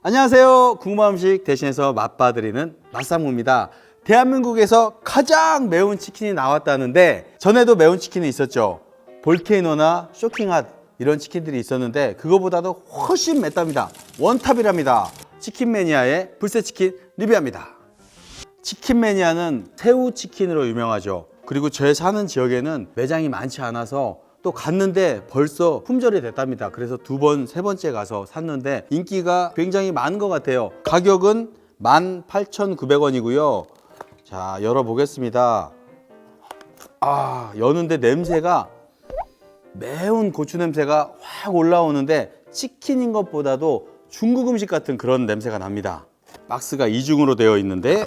안녕하세요. 궁금한 음식 대신해서 맛봐드리는 맛상무입니다. 대한민국에서 가장 매운 치킨이 나왔다는데 전에도 매운 치킨이 있었죠. 볼케이노나 쇼킹핫 이런 치킨들이 있었는데 그거보다도 훨씬 맵답니다. 원탑이랍니다. 치킨 매니아의 불새 치킨 리뷰합니다. 치킨 매니아는 새우 치킨으로 유명하죠. 그리고 제 사는 지역에는 매장이 많지 않아서 또 갔는데 벌써 품절이 됐답니다. 그래서 두 번, 세 번째 가서 샀는데 인기가 굉장히 많은 것 같아요. 가격은 18,900원이고요. 자, 열어보겠습니다. 아, 여는데 냄새가 매운 고추 냄새가 확 올라오는데 치킨인 것보다도 중국 음식 같은 그런 냄새가 납니다. 박스가 이중으로 되어 있는데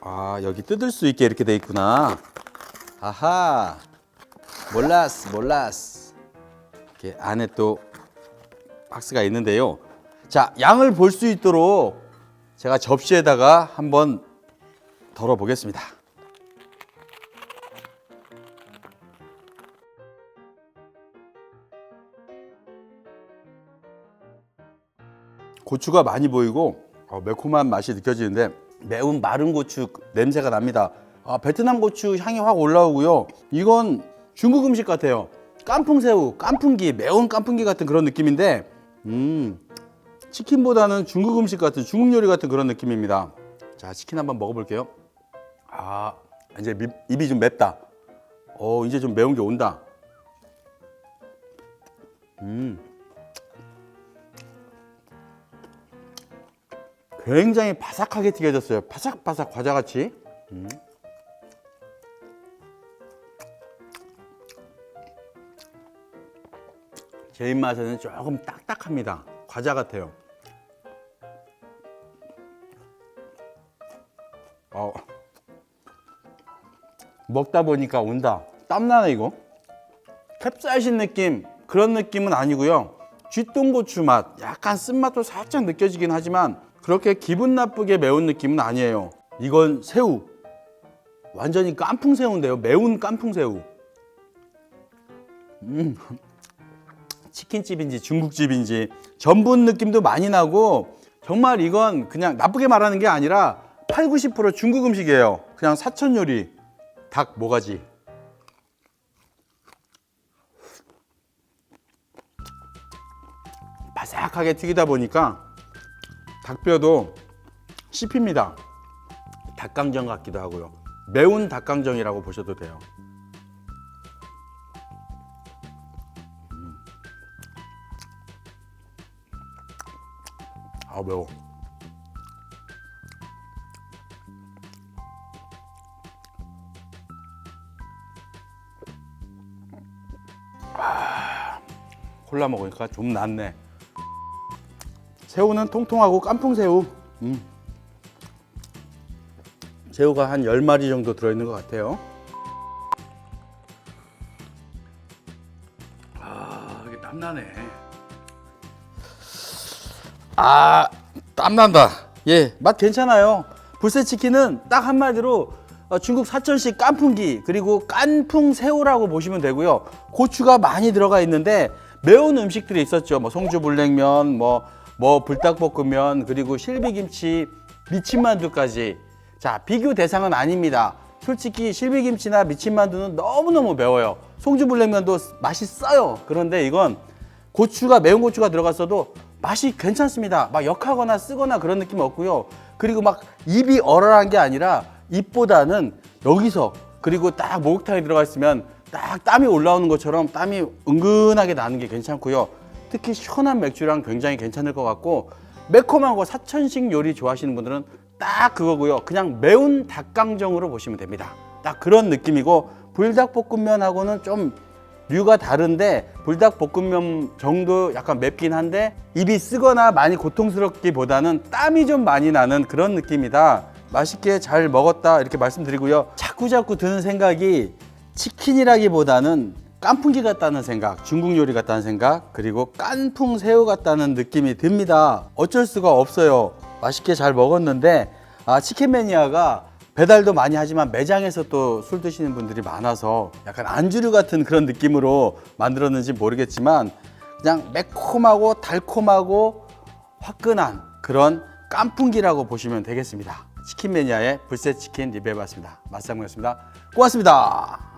아 여기 뜯을 수 있게 이렇게 돼 있구나. 아하 몰랐어 몰랐어. 이렇게 안에 또 박스가 있는데요. 자 양을 볼 수 있도록 제가 접시에다가 한번 덜어 보겠습니다. 고추가 많이 보이고 어, 매콤한 맛이 느껴지는데 매운 마른 고추 냄새가 납니다. 아, 베트남 고추 향이 확 올라오고요. 이건 중국 음식 같아요. 깐풍새우, 깐풍기, 매운 깐풍기 같은 그런 느낌인데, 음, 치킨보다는 중국 음식 같은 중국 요리 같은 그런 느낌입니다. 자, 치킨 한번 먹어볼게요. 아, 이제 미- 입이 좀 맵다. 어, 이제 좀 매운 게 온다. 음. 굉장히 바삭하게 튀겨졌어요. 바삭바삭 과자같이. 음. 제 입맛에는 조금 딱딱합니다. 과자 같아요. 어. 먹다 보니까 온다. 땀나네 이거. 캡사이신 느낌 그런 느낌은 아니고요. 쥐똥고추 맛, 약간 쓴맛도 살짝 느껴지긴 하지만 그렇게 기분 나쁘게 매운 느낌은 아니에요. 이건 새우. 완전히 깐풍 새우인데요. 매운 깐풍 새우. 음. 치킨집인지 중국집인지 전분 느낌도 많이 나고 정말 이건 그냥 나쁘게 말하는 게 아니라 8, 90% 중국 음식이에요. 그냥 사천 요리. 닭 모가지. 바삭하게 튀기다 보니까 닭뼈도 씹힙니다. 닭강정 같기도 하고요. 매운 닭강정이라고 보셔도 돼요. 아 매워. 아, 콜라 먹으니까 좀 낫네. 새우는 통통하고 깐풍 새우. 음. 새우가 한 10마리 정도 들어있는 것 같아요. 아, 이게 땀나네. 아, 땀난다. 예, 맛 괜찮아요. 불새치킨은 딱 한마디로 어, 중국 사천식 깐풍기 그리고 깐풍 새우라고 보시면 되고요. 고추가 많이 들어가 있는데 매운 음식들이 있었죠. 뭐 송주 불냉면, 뭐, 뭐 불닭볶음면, 그리고 실비김치, 미친만두까지. 자, 비교 대상은 아닙니다. 솔직히 실비김치나 미친만두는 너무너무 매워요. 송주불냉면도 맛있어요. 그런데 이건 고추가 매운 고추가 들어갔어도 맛이 괜찮습니다. 막 역하거나 쓰거나 그런 느낌 없고요. 그리고 막 입이 얼얼한 게 아니라 입보다는 여기서 그리고 딱 목욕탕에 들어가 있으면 딱 땀이 올라오는 것처럼 땀이 은근하게 나는 게 괜찮고요. 특히 시원한 맥주랑 굉장히 괜찮을 것 같고 매콤한 거 사천식 요리 좋아하시는 분들은 딱 그거고요. 그냥 매운 닭강정으로 보시면 됩니다. 딱 그런 느낌이고 불닭볶음면하고는 좀 류가 다른데 불닭볶음면 정도 약간 맵긴 한데 입이 쓰거나 많이 고통스럽기보다는 땀이 좀 많이 나는 그런 느낌이다. 맛있게 잘 먹었다 이렇게 말씀드리고요. 자꾸 자꾸 드는 생각이 치킨이라기보다는 깐풍기 같다는 생각, 중국 요리 같다는 생각, 그리고 깐풍 새우 같다는 느낌이 듭니다. 어쩔 수가 없어요. 맛있게 잘 먹었는데 아, 치킨 매니아가 배달도 많이 하지만 매장에서 또 술 드시는 분들이 많아서 약간 안주류 같은 그런 느낌으로 만들었는지 모르겠지만 그냥 매콤하고 달콤하고 화끈한 그런 깐풍기라고 보시면 되겠습니다. 치킨 매니아의 불새 치킨 리뷰해봤습니다. 맛상무였습니다. 고맙습니다.